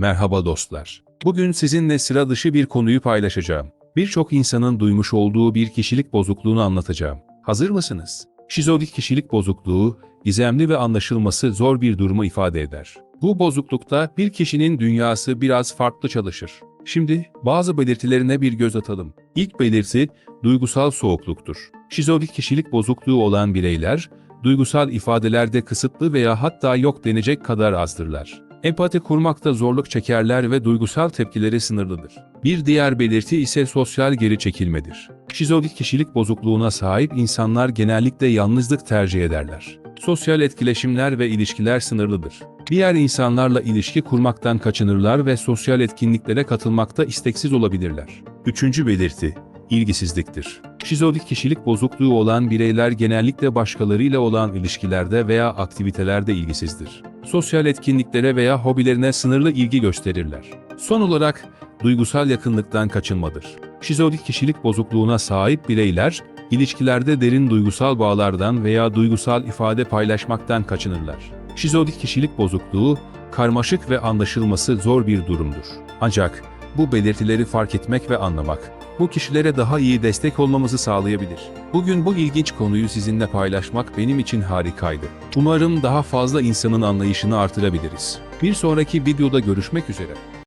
Merhaba dostlar. Bugün sizinle sıra dışı bir konuyu paylaşacağım. Birçok insanın duymuş olduğu bir kişilik bozukluğunu anlatacağım. Hazır mısınız? Şizoid kişilik bozukluğu, gizemli ve anlaşılması zor bir durumu ifade eder. Bu bozuklukta bir kişinin dünyası biraz farklı çalışır. Şimdi bazı belirtilerine bir göz atalım. İlk belirti duygusal soğukluktur. Şizoid kişilik bozukluğu olan bireyler, duygusal ifadelerde kısıtlı veya hatta yok denecek kadar azdırlar. Empati kurmakta zorluk çekerler ve duygusal tepkileri sınırlıdır. Bir diğer belirti ise sosyal geri çekilmedir. Şizoid kişilik bozukluğuna sahip insanlar genellikle yalnızlık tercih ederler. Sosyal etkileşimler ve ilişkiler sınırlıdır. Diğer insanlarla ilişki kurmaktan kaçınırlar ve sosyal etkinliklere katılmakta isteksiz olabilirler. Üçüncü belirti, ilgisizliktir. Şizoid kişilik bozukluğu olan bireyler genellikle başkalarıyla olan ilişkilerde veya aktivitelerde ilgisizdir. Sosyal etkinliklere veya hobilerine sınırlı ilgi gösterirler. Son olarak duygusal yakınlıktan kaçınmadır. Şizoid kişilik bozukluğuna sahip bireyler, ilişkilerde derin duygusal bağlardan veya duygusal ifade paylaşmaktan kaçınırlar. Şizoid kişilik bozukluğu, karmaşık ve anlaşılması zor bir durumdur. Ancak bu belirtileri fark etmek ve anlamak, bu kişilere daha iyi destek olmamızı sağlayabilir. Bugün bu ilginç konuyu sizinle paylaşmak benim için harikaydı. Umarım daha fazla insanın anlayışını artırabiliriz. Bir sonraki videoda görüşmek üzere.